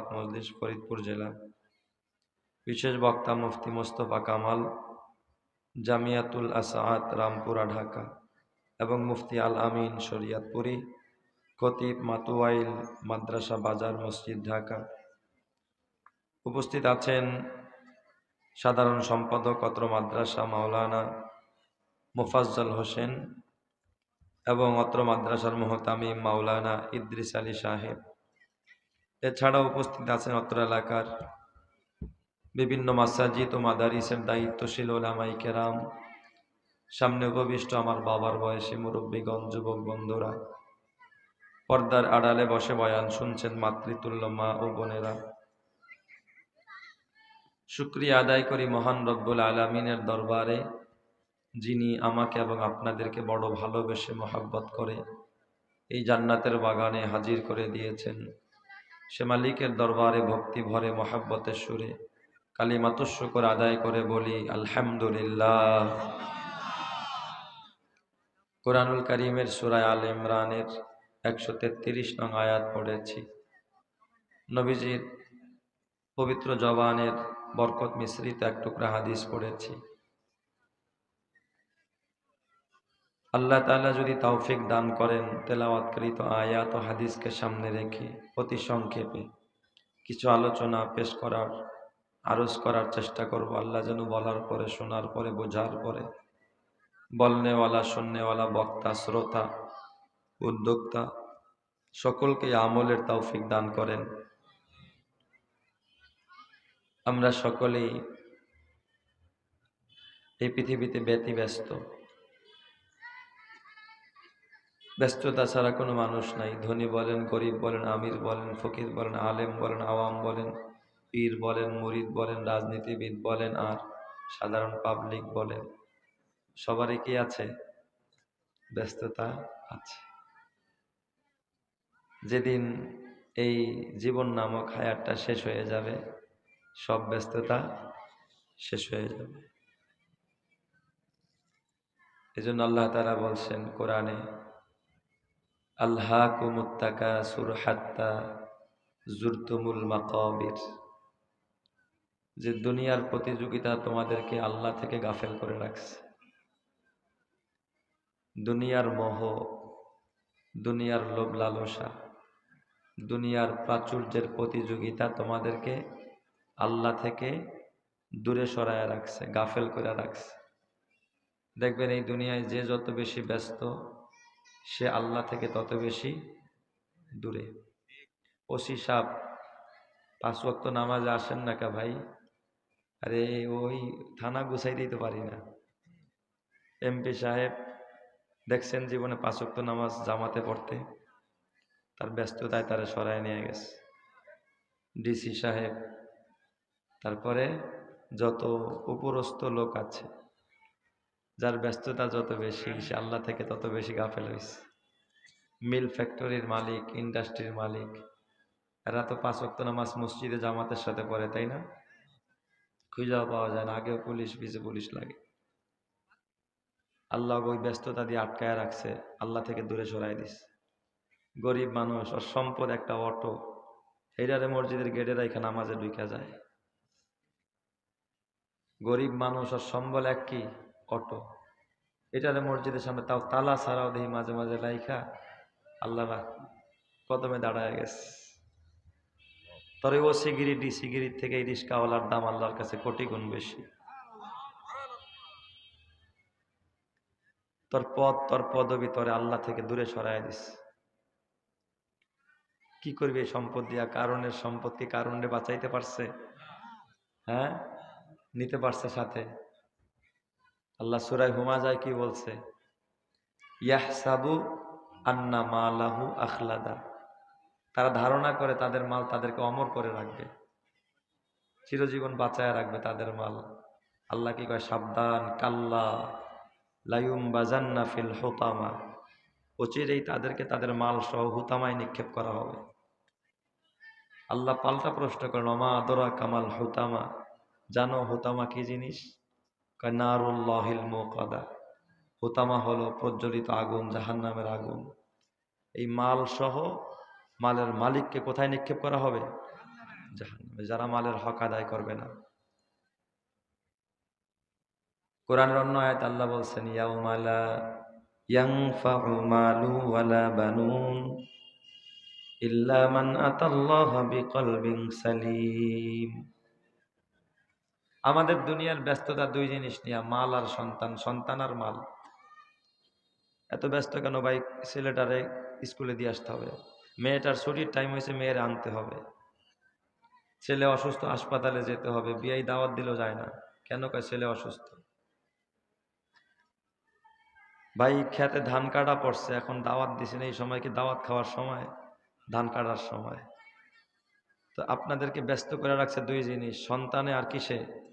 খেলাফত মজলিস ফরিদপুর জেলা। বিশেষ বক্তা মুফতি মোস্তফা কামাল, জামিয়াতুল আসাদ রামপুরা, ঢাকা এবং মুফতি আল আমিন শরিয়াতপুরি, খতিব মাতুয়াইল মাদ্রাসা বাজার মসজিদ, ঢাকা। উপস্থিত আছেন সাধারণ সম্পাদক অত্র মাদ্রাসা মাওলানা মুফাজ্জল হোসেন এবং অত্র মাদ্রাসার মোহতামিম মাওলানা ইদ্রিস আলী সাহেব। এছাড়াও উপস্থিত আছেন অত্র এলাকার বিভিন্ন মাসাজিদ ও মাদারিসের দায়িত্বশীল ওলামাই কেরাম। সামনে উপবিষ্ট আমার বাবার বয়সী মুরব্বীগণ, যুবক বন্ধুরা। পর্দার আড়ালে বসে বয়ান শুনছেন মাতৃতুল্য মা ও বোনেরা। শুক্রিয়া আদায় করি মহান রব্বুল আলমিনের দরবারে, যিনি আমাকে এবং আপনাদেরকে বড় ভালোবেসে মহাব্বত করে এই জান্নাতের বাগানে হাজির করে দিয়েছেন। সে মালিকের দরবারে ভক্তি ভরে, মহাব্বতের সুরে কালিমাতস্য করে আদায় করে বলি, আলহামদুলিল্লাহ। কোরআনুল করিমের সুরায় আল ইমরানের একশো তেত্রিশ নং আয়াত পড়েছি। নবীজির পবিত্র জবানের বরকত মিশ্রিত এক টুকরা হাদিস পড়েছি। আল্লাহ তালা যদি তৌফিক দান করেন তেলাওয়াতকৃত আয়াত ও হাদিসকে সামনে রেখে অতি সংক্ষেপে কিছু আলোচনা পেশ করার, আরজ করার চেষ্টা করব। আল্লাহ যেন বলার পরে, শোনার পরে, বোঝার পরে। বলনেওয়ালা, শুননেওয়ালা, বক্তা, শ্রোতা, উদ্যোক্তা, সকলকে আমলের তৌফিক দান করেন। আমরা সকলেই এই পৃথিবীতে ব্যতিব্যস্ত। ব্যস্ততা ছাড়া কোনো মানুষ নাই। ধনী বলেন, গরিব বলেন, আমির বলেন, ফকির বলেন, আলেম বলেন, আওয়াম বলেন, পীর বলেন, মুরিদ বলেন, রাজনীতিবিদ বলেন, আর সাধারণ পাবলিক বলেন, সবারই কি আছে? ব্যস্ততা আছে। যেদিন এই জীবন নামক হায়ারটা শেষ হয়ে যাবে, সব ব্যস্ততা শেষ হয়ে যাবে। এই জন্য আল্লাহ তারা বলছেন, কোরআনে আল্লাহ কুমুত্তাকা সুরহাত্তা জুরতুমুল মাকবির। যে দুনিয়ার প্রতিযোগিতা তোমাদেরকে আল্লাহ থেকে গাফেল করে রাখছে। দুনিয়ার মোহ, দুনিয়ার লোভ লালসা দুনিয়ার প্রাচুর্যের প্রতিযোগিতা তোমাদেরকে আল্লাহ থেকে দূরে সরায় রাখছে, গাফেল করে রাখছে। দেখবেন এই দুনিয়ায় যে যত বেশি ব্যস্ত সে আল্লাহ থেকে তত বেশি দূরে। ওসি সাপ পাঁচ ওয়াক্ত নামাজে আসেন না কা ভাই? আরে ওই থানা গুছাই দিতে পারি না। এমপি সাহেব, দেখছেন জীবনে পাঁচ ওয়াক্ত নামাজ জামাতে পড়তে? তার ব্যস্ততায় তারা সরায় নিয়ে গেছে। ডিসি সাহেব, তারপরে যত উপরস্থ লোক আছে যার ব্যস্ততা যত বেশি সে আল্লাহ থেকে তত বেশি গাফেল হয়েছে মিল ফ্যাক্টরির মালিক, ইন্ডাস্ট্রির মালিক, এরা তো পাঁচ অক্ত নামাজ মসজিদে জামাতের সাথে পড়ে, তাই না? খুঁজাও পাওয়া যায় না, আগেও পুলিশ পিছে পুলিশ লাগে। আল্লাহ ওই ব্যস্ততা দিয়ে আটকায় রাখছে, আল্লাহ থেকে দূরে সরাই দিস। গরিব মানুষ আর সম্পদ একটা অটো এইটারে মসজিদের গেটের এখানে নামাজে ঢুকা যায়। গরিব মানুষ আর সম্বল এক কি? অটো। এটারে মসজিদের সামনে তাও তালা ছাড়াও দেখি মাঝে মাঝে লাইখা আল্লাহ কদমে দাঁড়ায় গেছে। তবে ও সিগিরিটি সিগিরিট থেকে এই রিস্কাওয়ালার দাম আল্লাহর কাছে কোটি গুণ বেশি। তোর পদ তোর পদবি তোরে আল্লাহ থেকে দূরে সরাই দিস কি করবি এই সম্পদ দিয়া? কারণের সম্পদকে কারণে বাঁচাইতে পারছে? হ্যাঁ? নিতে পারছে সাথে? আল্লাহ সুরাই হুমা যায় কি বলছে? ইয়াহসাবু আন্না মালাহু আখলাদা। তারা ধারণা করে তাদের মাল তাদেরকে অমর করে রাখবে। চিরজীবন বাঁচায় রাখবে তাদের মাল। আল্লাহ কি কয়? সাবধান, কাল্লা লাইম বাজান্না ফিল হোতামা। অচিরেই তাদেরকে তাদের মাল সহ হুতামায় নিক্ষেপ করা হবে। আল্লাহ পাল্টা প্রশ্ন করেন অমা আদরা কামাল হুতামা? জানো হুতামা কি জিনিস? কানারুল্লাহিল মোকাদা। হোতামা হলো প্রজ্বলিত আগুন, জাহান্নামের আগুন। এই মাল সহ মালের মালিককে কোথায় নিক্ষেপ করা হবে? জাহান্নামে। যারা মালের হক আদায় করবে না। কোরআনের অন্য আয়াত আল্লাহ বলছেন ইয়াউমালা ইয়ানফাউ মালু ওয়ালা বানুন ইল্লা মান আতাল্লাহ বিকলবিন সালিম। আমাদের দুনিয়ার ব্যস্ততা দুই জিনিস নিয়ে, মাল আর সন্তান সন্তান আর মাল। এত ব্যস্ত কেন ভাই? ছেলেটারে স্কুলে দিয়ে আসতে হবে। মেয়েটার ছুটির টাইম হয়েছে, মেয়ের আনতে হবে। ছেলে অসুস্থ, হাসপাতালে যেতে হবে। বিয়াই দাওয়াত দিলেও যায় না। কেন কয় ছেলে অসুস্থ? ভাই, খেতে ধান কাটা পড়ছে। এখন দাওয়াত দিছেন এই সময় কি দাওয়াত খাওয়ার সময়? ধান কাটার সময়। তো আপনাদেরকে ব্যস্ত করে রাখছে দুই জিনিস। সন্তানে আর কিসে?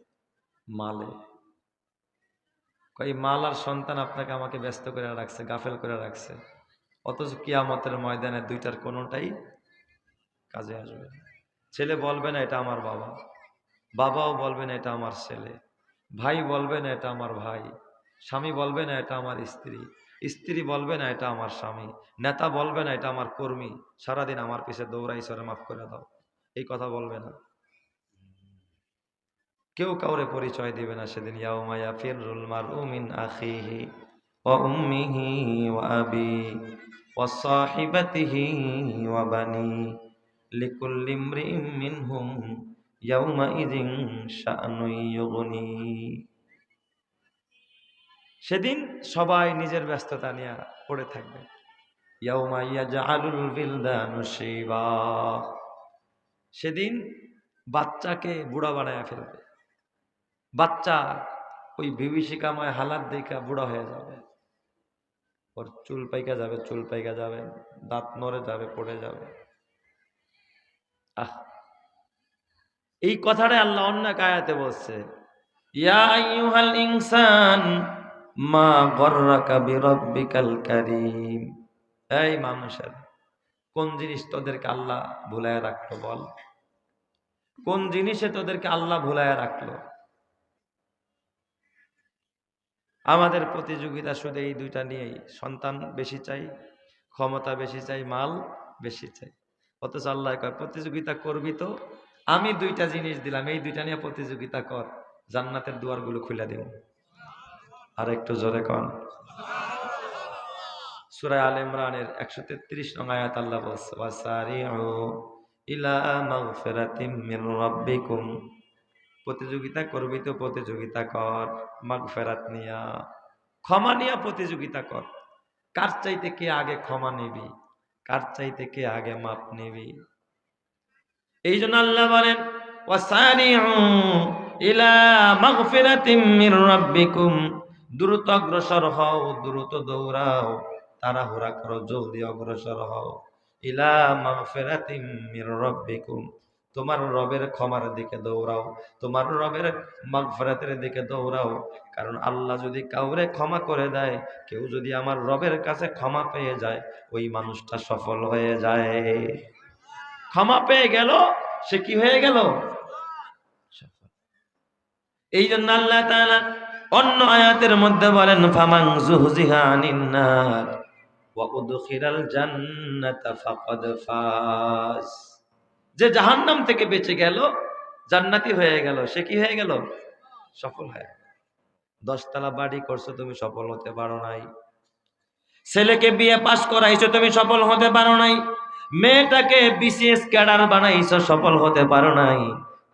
মালে। এই মাল আর সন্তান আপনাকে আমাকে ব্যস্ত করে রাখছে, গাফেল করে রাখছে। অথচ কিয়ামতের ময়দানে দুইটার কোনোটাই কাজে আসবে। ছেলে বলবে না, এটা আমার বাবা। বাবাও বলবে না, এটা আমার ছেলে। ভাই বলবে না, এটা আমার ভাই। স্বামী বলবে না, এটা আমার স্ত্রী। স্ত্রী বলবে না, এটা আমার স্বামী। নেতা বলবে না, এটা আমার কর্মী। সারাদিন আমার পিছে দৌড়াই, সরে মাফ করে দাও। এই কথা বলবে না। কেউ কাউরে পরিচয় দিবে না সেদিন ইয়াউমায়া ফিররুল মারউ মিন আখিহি ওয়া উম্মিহি ওয়া আবি ওয়া সাহিবাতিহি ওয়া বানি লিকুল্লি ইমরিইম মিনহুম ইয়াউমাইযিন শাআনুন ইউগনি। সেদিন সবাই নিজের ব্যস্ততা নিয়ে পড়ে থাকবে। ইয়াউমা ইয়াজআলুল বিলদানু শিবা। সেদিন বাচ্চাকে বুড়া বানায় ফেলবে। বাচ্চা ওই বিভীষিকাময় হালাত দেখা বুড়া হয়ে যাবে। ওর চুল পাইকা যাবে, চুল পাইকা যাবে, দাঁত নড়ে যাবে, পড়ে যাবে। আহ! এই কথাটা আল্লাহ অন্য কায়াতে বলছে, ইয়া আইয়ুহাল ইনসান মা গররাকা বিরব্বিকাল কারীম। এই মানুষের, কোন জিনিস তোদেরকে আল্লাহ ভুলায় রাখল বল? কোন জিনিসে তোদেরকে আল্লাহ ভুলায় রাখল? আমাদের প্রতিযোগিতা শুধু এই দুইটা নিয়েই। সন্তান বেশি চাই, ক্ষমতা বেশি চাই, মাল বেশি চাই। অথচ আল্লাহ কয়, প্রতিযোগিতা করবি তো? আমি দুইটা জিনিস দিলাম, এই দুইটা নিয়ে প্রতিযোগিতা কর, জান্নাতের দুয়ারগুলো খুলে দিব। আর একটু জোরে কন। সুরায় আল ইমরানের একশো তেত্রিশ নং আয়াত আল্লাহ বলছে ইলা মাগফিরাতিম মির রাব্বিকুম। প্রতিযোগিতা করবি তো প্রতিযোগিতা কর মাগফিরাত নিয়া। ক্ষমা নিয়া প্রতিযোগিতা কর। কার চাইতে কে আগে ক্ষমা নিবি? কার চাইতে কে আগে মাপ নিবি? এই জন্য আল্লাহ বলেন দ্রুত অগ্রসর হও, দ্রুত দৌড়াও। তাড়াহুড়া করো, জলদি অগ্রসর হও। ইলা মাগফিরাতিম মির রাব্বিকুম। তোমার রবের ক্ষমার দিকে দৌড়াও, তোমার রবের মাগফিরাতের দিকে দৌড়াও। কারণ আল্লাহ যদি কাউরে ক্ষমা করে দেয়, কেউ যদি আমার রবের কাছে ক্ষমা পেয়ে যায়, ওই মানুষটা সফল হয়ে যায়। ক্ষমা পেয়ে গেল, সে কি হয়ে গেল? এই জন্য আল্লাহ অন্য আয়াতের মধ্যে বলেন ফামাং জুহজিহা ওয়া উদখিলাল জান্নাতা ফাকাদ ফাজ। যে জাহান্নাম থেকে বেঁচে গেল, জান্নাতি হয়ে গেল। সে কি হয়ে গেল? সফল হয়ে দশতলা বাড়ি করছ, তুমি সফল হতে পারো নাই। ছেলেকে বিয়ে পাস করাইছো, তুমি সফল হতে পারো নাই। মেয়েটাকে বিসিএস ক্যাডার বানাইছো, সফল হতে পারো নাই।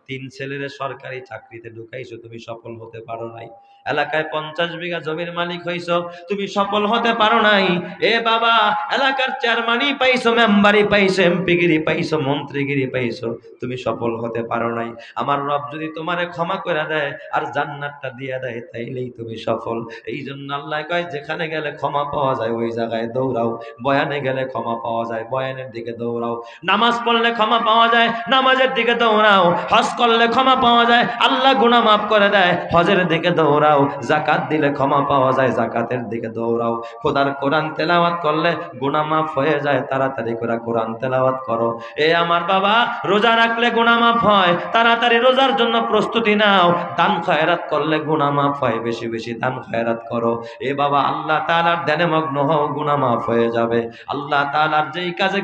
তিন ছেলেরে সরকারি চাকরিতে ঢুকাইছো, তুমি সফল হতে পারো নাই। এলাকায় পঞ্চাশ বিঘা জমির মালিক হইছ, তুমি সফল হতে পারো নাই। এ বাবা, এলাকার চেয়ারম্যানই পাইছো, মেম্বারই পাইছো, এমপিগিরি পাইছো, মন্ত্রীগিরি পাইছো, তুমি সফল হতে পারো নাই। আমার রব যদি তোমারে ক্ষমা করে দেয় আর জান্নাতটা দিয়ে দেয়, তাইলেই তুমি সফল। এই জন্য আল্লাহ কয়, যেখানে গেলে ক্ষমা পাওয়া যায়, ওই জায়গায় দৌড়াও। বয়ানে গেলে ক্ষমা পাওয়া যায়, বয়ানের দিকে দৌড়াও। নামাজ পড়লে ক্ষমা পাওয়া যায়, নামাজের দিকে দৌড়াও। হজ করলে ক্ষমা পাওয়া যায়, আল্লাহ গুনাহ মাফ করে দেয়, হজের দিকে দৌড়াও। জাকাত দিলে ক্ষমা পাওয়া যায় জাকাতের দিকে দৌড়াও। খোদার কোরআন তেলাওয়াত করলে গুনাহ মাফ হয়ে যায়, তাড়াতাড়ি করে কোরআন তেলাওয়াত করো। এ আমার বাবা, রোজা রাখলে গুনাহ মাফ হয়, তাড়াতাড়ি রোজার জন্য প্রস্তুতি নাও। দান খয়রাত করলে গুনাহ মাফ হয়, বেশি বেশি দান খয়রাত করো। এ বাবা, আল্লাহ তাআলার ধ্যানে মগ্ন হও, গুনাহ মাফ হয়ে যাবে। আল্লাহ তাআলার যেই কাজে